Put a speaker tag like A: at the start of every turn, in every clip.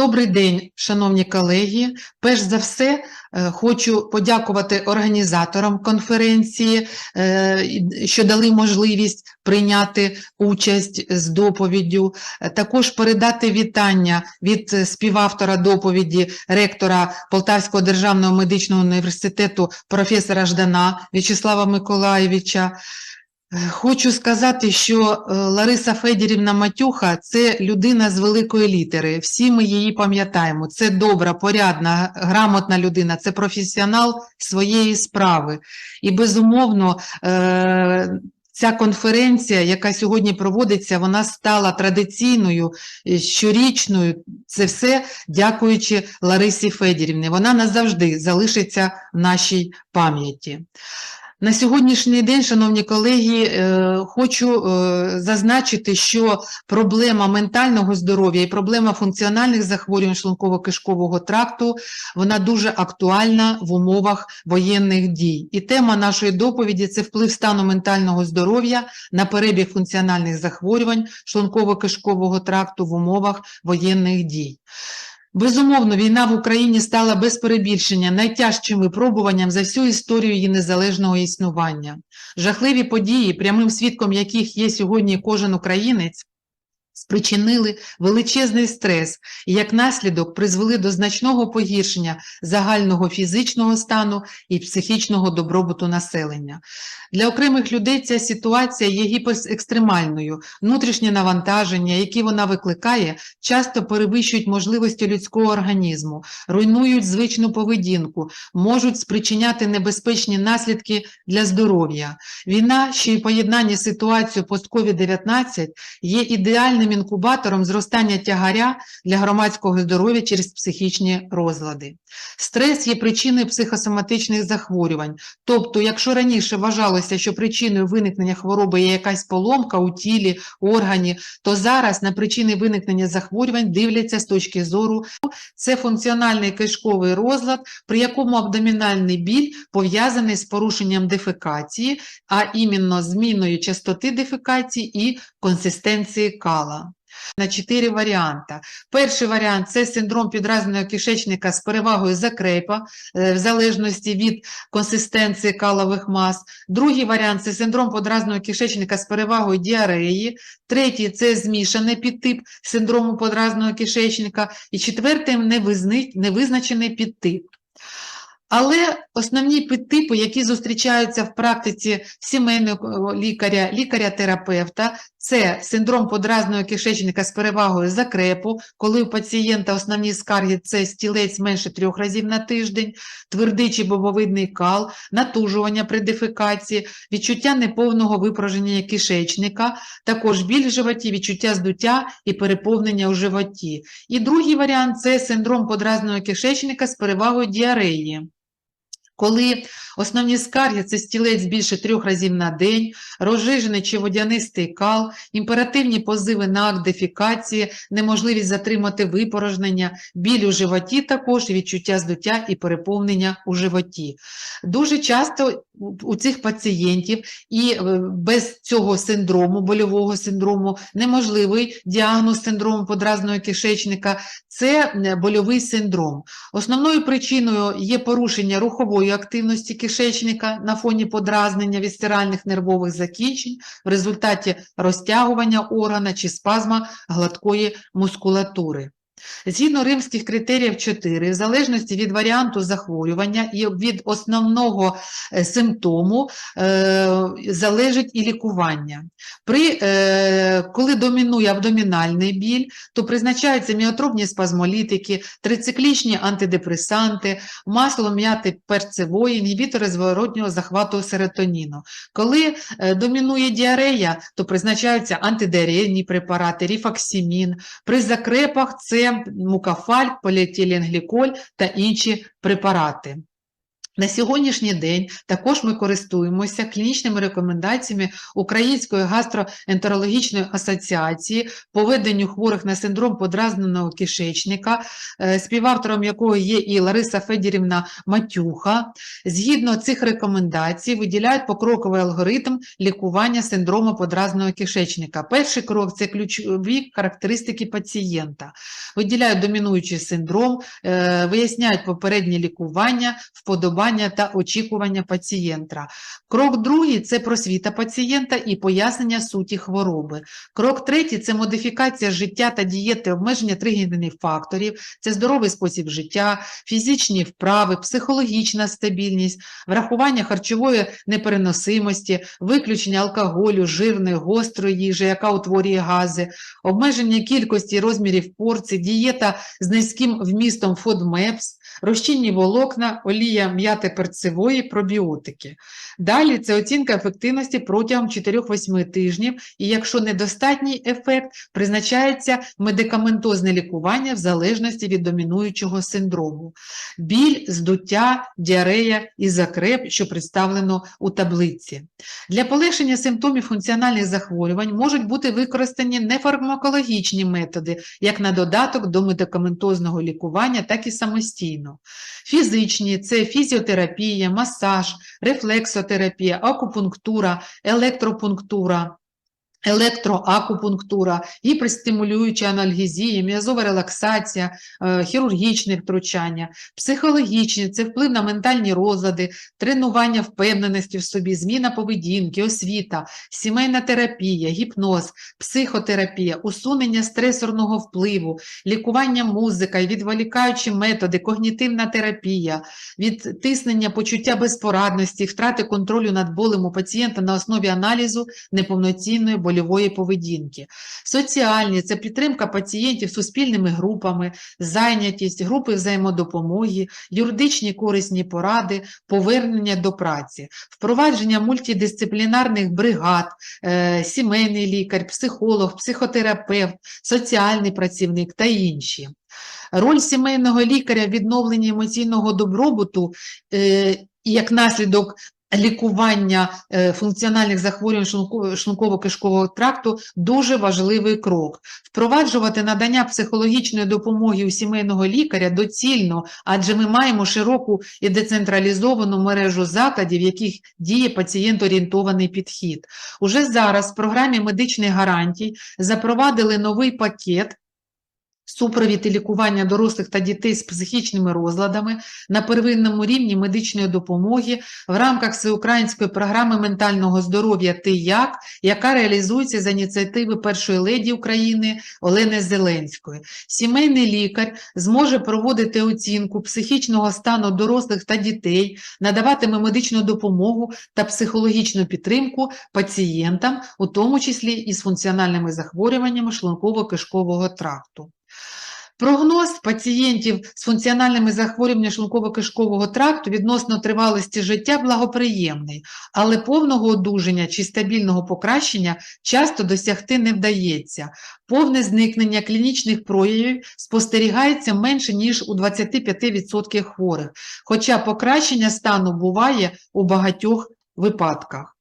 A: Добрий день, шановні колеги. Перш за все, е, хочу подякувати організаторам конференції, е, що дали можливість прийняти участь з доповіддю. Е, Також передати вітання від співавтора доповіді ректора Полтавського державного медичного університету професора Ждана В'ячеслава Миколаєвича. Хочу сказати, що е, Лариса Федірівна Матюха це людина з великої літери. Всі ми її пам'ятаємо. Це добра, порядна, грамотна людина, це професіонал своєї справи. І безумовно, е, ця конференція, яка сьогодні проводиться, вона стала традиційною, е, щорічною. Це все дякуючи Ларисі Федірівні. Вона назавжди залишиться в нашій пам'яті. На сьогоднішній день, шановні колеги, е, хочу е, зазначити, що проблема ментального здоров'я і проблема функціональних захворювань шлунково-кишкового тракту вона дуже актуальна в умовах воєнних дій. І тема нашої доповіді це вплив стану ментального здоров'я на перебіг функціональних захворювань шлунково-кишкового тракту в умовах воєнних дій. Безумовно, війна в Україні стала без перебільшення найтяжчим випробуванням за всю історію її незалежного існування. Жахливі події, прямим свідком яких є сьогодні кожен українець, спричинили величезний стрес і як наслідок призвели до значного погіршення загального фізичного стану і психічного добробуту населення. Для окремих людей ця ситуація є гіперекстремальною. Внутрішнє навантаження, які вона викликає, часто перевищують можливості людського організму, руйнують звичну поведінку, можуть спричиняти небезпечні наслідки для здоров'я. Війна, що й поєднання з ситуацією пост-COVID-19 є ідеальним інкубатором зростання тягаря для громадського здоров'я через психічні розлади. Стрес є причиною психосоматичних захворювань. Тобто, якщо раніше вважалося, що причиною виникнення хвороби є якась поломка у тілі, органі, то зараз на причини виникнення захворювань дивляться з точки зору це функціональний кишковий розлад, при якому абдомінальний біль пов'язаний з порушенням дефекації, а іменно зміною частоти дефекації і консистенції кала. На чотири варіанти. Перший варіант це синдром підразненого кишечника з перевагою закрепа, е, в залежності від консистенції калових мас. Другий варіант це синдром подразного кишечника з перевагою діареї. Третій це змішаний підтип синдрому подразного кишечника. І четвертий невизначений підтип. Але основні підтипи, які зустрічаються в практиці сімейного лікаря, лікаря-терапевта, це синдром подразного кишечника з перевагою закрепу, коли у пацієнта основні скарги це стілець менше трьох разів на тиждень, твердий чи бобовидний кал, натужування при дефекації, відчуття неповного випорожнення кишечника, також біль в животі, відчуття здуття і переповнення у животі. І другий варіант це синдром подразного кишечника з перевагою діареї. Коли основні скарги це стілець більше трьох разів на день, розжижений чи водянистий кал, імперативні позиви на акт дефікації, неможливість затримати випорожнення, біль у животі також, відчуття здуття і переповнення у животі. Дуже часто у- цих пацієнтів і е, без цього синдрому, больового синдрому, неможливий діагноз синдрому подразного кишечника – це больовий синдром. Основною причиною є порушення рухової активності кишечника на фоні подразнення вісцеральних нервових закінчень в результаті розтягування органа чи спазма гладкої мускулатури. Згідно римських критеріїв 4, в залежності від варіанту захворювання і від основного е, симптому е, залежить і лікування. При, е, коли домінує абдомінальний біль, то призначаються міотропні спазмолітики, трициклічні антидепресанти, масло м'яти перцевої, інгібітори зворотнього захвату серотоніну. Коли домінує діарея, то призначаються антидіарейні препарати, ріфаксимін. При закрепах це мукафаль, поліетиленгліколь та інші препарати. На сьогоднішній день також ми користуємося клінічними рекомендаціями Української гастроентерологічної асоціації по веденню хворих на синдром подразненого кишечника, е, співавтором якого є і Лариса Федірівна Матюха. Згідно цих рекомендацій виділяють покроковий алгоритм лікування синдрому подразненого кишечника. Перший крок – це ключові характеристики пацієнта. Виділяють домінуючий синдром, е, виясняють попереднє лікування, вподобання та очікування пацієнта. Крок другий – це просвіта пацієнта і пояснення суті хвороби. Крок третій – це модифікація життя та дієти, обмеження тригерних факторів, це здоровий спосіб життя, фізичні вправи, психологічна стабільність, врахування харчової непереносимості, виключення алкоголю, жирної, гострої їжі, яка утворює гази, обмеження кількості розмірів порцій, дієта з низьким вмістом FODMAPs, розчинні волокна, олія м'яти-перцевої, пробіотики. Далі це оцінка ефективності протягом 4-8 тижнів, і якщо недостатній ефект, призначається медикаментозне лікування в залежності від домінуючого синдрому. Біль, здуття, діарея і закреп, що представлено у таблиці. Для полегшення симптомів функціональних захворювань можуть бути використані нефармакологічні методи, як на додаток до медикаментозного лікування, так і самостійно. Фізичні – це фізіотерапія, масаж, рефлексотерапія, акупунктура, електропунктура, електроакупунктура, гіперстимулююча анальгезія, м'язова релаксація, е, хірургічне втручання, психологічні – це вплив на ментальні розлади, тренування впевненості в собі, зміна поведінки, освіта, сімейна терапія, гіпноз, психотерапія, усунення стресорного впливу, лікування музика відволікаючі методи, когнітивна терапія, відтиснення почуття безпорадності, втрати контролю над болем у пацієнта на основі аналізу неповноцінної больової поведінки. Соціальні – це підтримка пацієнтів суспільними групами, зайнятість, групи взаємодопомоги, юридичні корисні поради, повернення до праці, впровадження мультидисциплінарних бригад, е, сімейний лікар, психолог, психотерапевт, соціальний працівник та інші. Роль сімейного лікаря в відновленні емоційного добробуту е, як наслідок лікування е, функціональних захворювань шлунко- шлунково-кишкового тракту дуже важливий крок. Впроваджувати надання психологічної допомоги у сімейного лікаря доцільно, адже ми маємо широку і децентралізовану мережу закладів, в яких діє пацієнт-орієнтований підхід. Уже зараз в програмі медичних гарантій запровадили новий пакет супровід і лікування дорослих та дітей з психічними розладами на первинному рівні медичної допомоги в рамках всеукраїнської програми ментального здоров'я «Ти як», яка реалізується за ініціативи першої леді України Олени Зеленської. Сімейний лікар зможе проводити оцінку психічного стану дорослих та дітей, надаватиме медичну допомогу та психологічну підтримку пацієнтам, у тому числі із функціональними захворюваннями шлунково-кишкового тракту. Прогноз пацієнтів з функціональними захворюваннями шлунково-кишкового тракту відносно тривалості життя благоприємний, але повного одужання чи стабільного покращення часто досягти не вдається. Повне зникнення клінічних проявів спостерігається менше, ніж у 25% хворих, хоча покращення стану буває у багатьох випадках.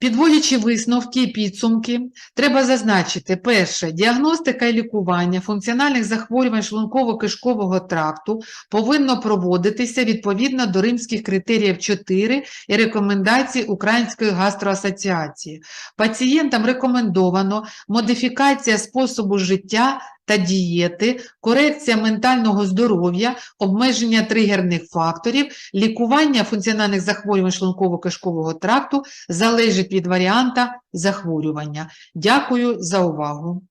A: Підводячи висновки і підсумки, треба зазначити, перше, діагностика і лікування функціональних захворювань шлунково-кишкового тракту повинно проводитися відповідно до римських критеріїв 4 і рекомендацій Української гастроасоціації. Пацієнтам рекомендовано модифікація способу життя та дієти, корекція ментального здоров'я, обмеження тригерних факторів, лікування функціональних захворювань шлунково-кишкового тракту залежить від варіанта захворювання. Дякую за увагу.